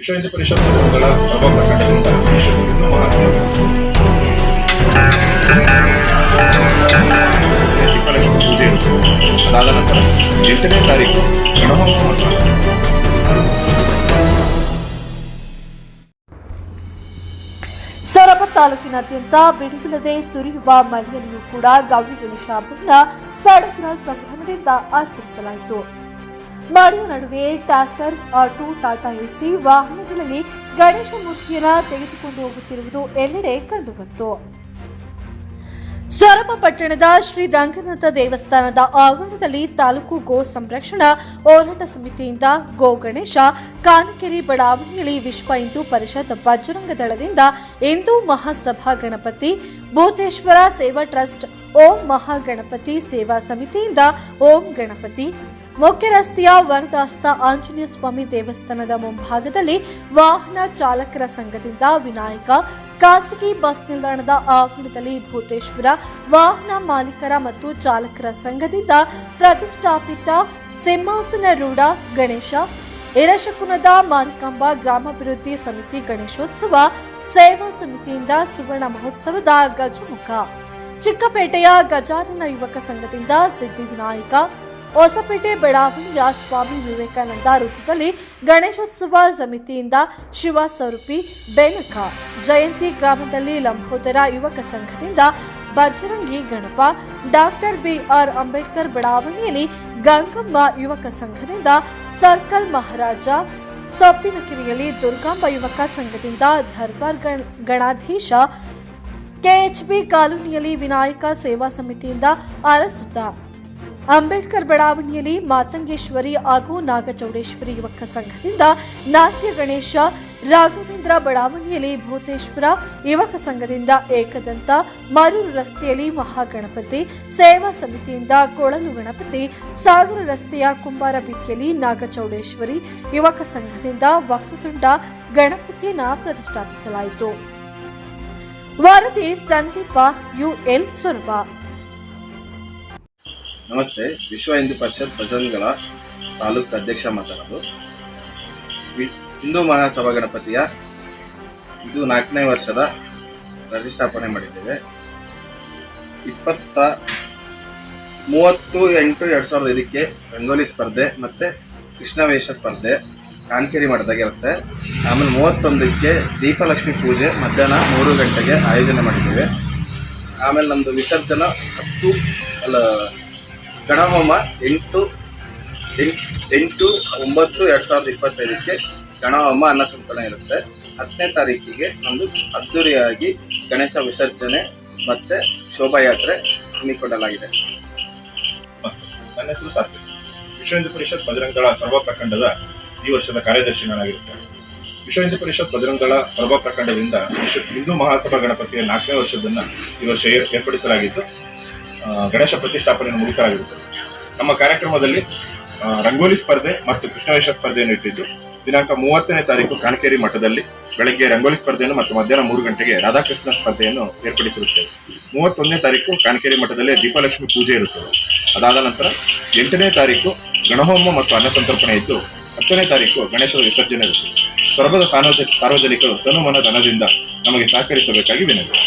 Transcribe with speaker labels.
Speaker 1: ವಿಶ್ವ ಹಿಂದೂ ಪರಿಷತ್ಗಳ ಸರ್ವ ಪ್ರಕರಣದಿಂದ ವಿಶ್ವ ಹಿಂದೂ ಮಹಾ ದೀಪಾಲಕ್ಷ್ಮಿ ಪೂಜೆ ಅದಾದ ನಂತರ ಎಂಟನೇ ತಾರೀಕು
Speaker 2: ಸೊರಬ ತಾಲೂಕಿನಾದ್ಯಂತ ಬಿಡುವಿಲ್ಲದೆ ಸುರಿಯುವ ಮಳೆಯಲ್ಲಿಯೂ ಕೂಡ ಗೌರಿ ಗಣೇಶ ಹಬ್ಬವನ್ನು ಸಡಗರ ಸಂಭ್ರಮದಿಂದ ಆಚರಿಸಲಾಯಿತು. ಮಳೆಯ ನಡುವೆ ಟ್ರ್ಯಾಕ್ಟರ್, ಆಟೋ, ಟಾಟಾ ಎಸಿ ವಾಹನಗಳಲ್ಲಿ ಗಣೇಶ ಮೂರ್ತಿಯನ್ನ ತೆಗೆದುಕೊಂಡು ಹೋಗುತ್ತಿರುವುದು ಎಲ್ಲೆಡೆ ಕಂಡುಬಂತು ಸೊರಬ ಪಟ್ಟಣದ ಶ್ರೀ ರಂಗನಾಥ ದೇವಸ್ಥಾನದ ಆವರಣದಲ್ಲಿ ತಾಲೂಕು ಗೋ ಸಂರಕ್ಷಣಾ ಹೋರಾಟ ಸಮಿತಿಯಿಂದ ಗೋ ಗಣೇಶ, ಕಾನಕೆರೆ ಬಡಾವಣೆಯಲ್ಲಿ ವಿಶ್ವ ಹಿಂದೂ ಪರಿಷತ್ ಬಜರಂಗ ದಳದಿಂದ ಹಿಂದೂ ಮಹಾಸಭಾ ಗಣಪತಿ, ಭೂತೇಶ್ವರ ಸೇವಾ ಟ್ರಸ್ಟ್, ಓಂ ಮಹಾಗಣಪತಿ ಸೇವಾ ಸಮಿತಿಯಿಂದ ಓಂ ಗಣಪತಿ ಮುಖ್ಯ ರಸ್ತೆಯ ವರದಾಸ್ತ ಆಂಜನೇಯ ಸ್ವಾಮಿ ದೇವಸ್ಥಾನದ ಮುಂಭಾಗದಲ್ಲಿ ವಾಹನ ಚಾಲಕರ ಸಂಘದಿಂದ ವಿನಾಯಕ ಖಾಸಗಿ ಬಸ್ ನಿಲ್ದಾಣದ ಆವರಣದಲ್ಲಿ ಭೂತೇಶ್ವರ ವಾಹನ ಮಾಲೀಕರ ಮತ್ತು ಚಾಲಕರ ಸಂಘದಿಂದ ಪ್ರತಿಷ್ಠಾಪಿತ ಸಿಂಹಾಸನ ರೂಢ ಗಣೇಶ ಎರಶಕುನದ ಮಾರಿಕಾಂಬ ಗ್ರಾಮಾಭಿವೃದ್ಧಿ ಸಮಿತಿ ಗಣೇಶೋತ್ಸವ, ಸೇವಾ ಸಮಿತಿಯಿಂದ ಸುವರ್ಣ ಮಹೋತ್ಸವದ ಗಜಮುಖ. ಚಿಕ್ಕಪೇಟೆಯ ಗಜಾನನ ಯುವಕ ಸಂಘದಿಂದ ಸಿದ್ಧಿವಿನಾಯಕ ಹೊಸಪೇಟೆ ಬೆಳಾವಣಿಯ ಸ್ವಾಮಿ ವಿವೇಕಾನಂದ ವೃತ್ತದಲ್ಲಿ ಗಣೇಶೋತ್ಸವ ಸಮಿತಿಯಿಂದ ಶಿವ ಸ್ವರೂಪಿ ಬೆನಕ ಜಯಂತಿ ಗ್ರಾಮದಲ್ಲಿ ಲಂಬೋದರ ಯುವಕ ಸಂಘದಿಂದ ಬಜರಂಗಿ ಗಣಪ, ಡಾಕ್ಟರ್ ಬಿಆರ್ ಅಂಬೇಡ್ಕರ್ ಬಡಾವಣೆಯಲ್ಲಿ ಗಂಗಮ್ಮ ಯುವಕ ಸಂಘದಿಂದ ಸರ್ಕಲ್ ಮಹಾರಾಜ, ಸೊಪ್ಪಿನಕೆರೆಯಲ್ಲಿ ದುರ್ಗಾಂಬ ಯುವಕ ಸಂಘದಿಂದ ದರ್ಬಾರ್ ಗಣ- ಗಣಾಧೀಶ, ಕೆಎಚ್ಬಿ ಕಾಲೋನಿಯಲ್ಲಿ ವಿನಾಯಕ ಸೇವಾ ಸಮಿತಿಯಿಂದ ಅರಸುತ್ತ ಅಂಬೇಡ್ಕರ್ ಬಡಾವಣೆಯಲ್ಲಿ ಮಾತಂಗೇಶ್ವರಿ ಹಾಗೂ ನಾಗಚೌಡೇಶ್ವರಿ ಯುವಕ ಸಂಘದಿಂದ ನಾಟ್ಯ ಗಣೇಶ, ರಾಘವೇಂದ್ರ ಬಡಾವಣೆಯಲ್ಲಿ ಭೂತೇಶ್ವರ ಯುವಕ ಸಂಘದಿಂದ ಏಕದಂತ ಮರೂರು ರಸ್ತೆಯಲ್ಲಿ ಮಹಾಗಣಪತಿ, ಸೇವಾ ಸಮಿತಿಯಿಂದ ಕೊಳಲು ಗಣಪತಿ, ಸಾಗರ ರಸ್ತೆಯ ಕುಂಬಾರ ಬೀದಿಯಲ್ಲಿ ನಾಗಚೌಡೇಶ್ವರಿ ಯುವಕ ಸಂಘದಿಂದ ವಕ್ರತುಂಡ ಗಣಪತಿಯನ್ನ ಪ್ರತಿಷ್ಠಾಪಿಸಲಾಯಿತು. ವರದಿ ಸಂದೀಪ ಯುಎಲ್ ಸೊರಬ
Speaker 3: ನಮಸ್ತೆ, ವಿಶ್ವ ಹಿಂದೂ ಪರಿಷತ್ ಬಜರಂಗಗಳ ತಾಲೂಕು ಅಧ್ಯಕ್ಷ ಮಾತಾಡೋದು ಹಿಂದೂ ಮಹಾಸಭಾ ಗಣಪತಿಯ ಇದು ನಾಲ್ಕನೇ ವರ್ಷದ ಪ್ರತಿಷ್ಠಾಪನೆ ಮಾಡಿದ್ದೇವೆ. ಇಪ್ಪತ್ತ ಮೂವತ್ತು ಎಂಟು ಎರಡು ಸಾವಿರದ ಇದಕ್ಕೆ ರಂಗೋಲಿ ಸ್ಪರ್ಧೆ ಮತ್ತು ಕೃಷ್ಣವೇಷ ಸ್ಪರ್ಧೆ ಮಠದಾಗ ಇರುತ್ತೆ. ಆಮೇಲೆ ಮೂವತ್ತೊಂದಕ್ಕೆ ದೀಪಲಕ್ಷ್ಮಿ ಪೂಜೆ ಮಧ್ಯಾಹ್ನ ಮೂರು ಗಂಟೆಗೆ ಆಯೋಜನೆ ಮಾಡಿದ್ದೇವೆ. ಆಮೇಲೆ ನಮ್ಮದು ವಿಸರ್ಜನಾ ಹತ್ತು, ಅಲ್ಲ ಗಣಹೋಮ ಎಂಟು ಎಂಟ್- ಒಂಬತ್ತು ಎರಡು ಸಾವಿರದ ಇಪ್ಪತ್ತೈದಕ್ಕೆ ಗಣಹೋಮ ಅನ್ನಸಂತರಣ ಇರುತ್ತೆ. ಹತ್ತನೇ ತಾರೀಕಿಗೆ ಒಂದು ಅದ್ದೂರಿಯಾಗಿ ಗಣೇಶ ವಿಸರ್ಜನೆ ಮತ್ತೆ ಶೋಭಾಯಾತ್ರೆ ಹಮ್ಮಿಕೊಳ್ಳಲಾಗಿದೆ.
Speaker 1: ನನ್ನ ಹೆಸರು ವಿಶ್ವ ಹಿಂದೂ ಪರಿಷತ್ ಬಜರಂಗಳ ಸರ್ವ ಪ್ರಖಂಡದ ಈ ವರ್ಷದ ಕಾರ್ಯದರ್ಶಿ ವಿಶ್ವ ಹಿಂದೂ ಪರಿಷತ್ ಬಜರಂಗಳ ಸರ್ವ ಪ್ರಖಂಡದಿಂದ ವಿಶ್ವ ಹಿಂದೂ ಮಹಾಸಭಾ ಗಣಪತಿಯ ನಾಲ್ಕನೇ ವರ್ಷದನ್ನ ಈ ವರ್ಷ ಏರ್- ಏರ್ಪಡಿಸಲಾಗಿದ್ದು ಗಣೇಶ ಪ್ರತಿಷ್ಠಾಪನೆಯನ್ನು ಮುಗಿಸಲಾಗಿರುತ್ತದೆ. ನಮ್ಮ ಕಾರ್ಯಕ್ರಮದಲ್ಲಿ ರಂಗೋಲಿ ಸ್ಪರ್ಧೆ ಮತ್ತು ಕೃಷ್ಣವೇಷ ಸ್ಪರ್ಧೆಯನ್ನು ಇಟ್ಟಿದ್ದು, ದಿನಾಂಕ ಮೂವತ್ತನೇ ತಾರೀಕು ಕಾಣಕೇರಿ ಮಠದಲ್ಲಿ ಬೆಳಗ್ಗೆ ರಂಗೋಲಿ ಸ್ಪರ್ಧೆಯನ್ನು ಮತ್ತು ಮಧ್ಯಾಹ್ನ ಮೂರು ಗಂಟೆಗೆ ರಾಧಾಕೃಷ್ಣ ಸ್ಪರ್ಧೆಯನ್ನು ಏರ್ಪಡಿಸಿರುತ್ತೇವೆ. ಮೂವತ್ತೊಂದನೇ ತಾರೀಕು ಕಾಣಕೇರಿ ಮಠದಲ್ಲಿ ದೀಪಲಕ್ಷ್ಮಿ ಪೂಜೆ ಇರುತ್ತದೆ. ಅದಾದ ನಂತರ ಎಂಟನೇ ತಾರೀಕು ಗಣಹೋಮ ಮತ್ತು ಅನ್ನಸಂತರ್ಪಣೆ ಇದ್ದು, ಹತ್ತನೇ ತಾರೀಕು ಗಣೇಶನ ವಿಸರ್ಜನೆ ಇರುತ್ತದೆ. ಸೊರಬದ ಸಾರ್ವಜ, ಸಾರ್ವಜನಿಕರು ತನುಮನ ಧನದಿಂದ ನಮಗೆ ಸಹಕರಿಸಬೇಕಾಗಿ ವಿನಂತಿ.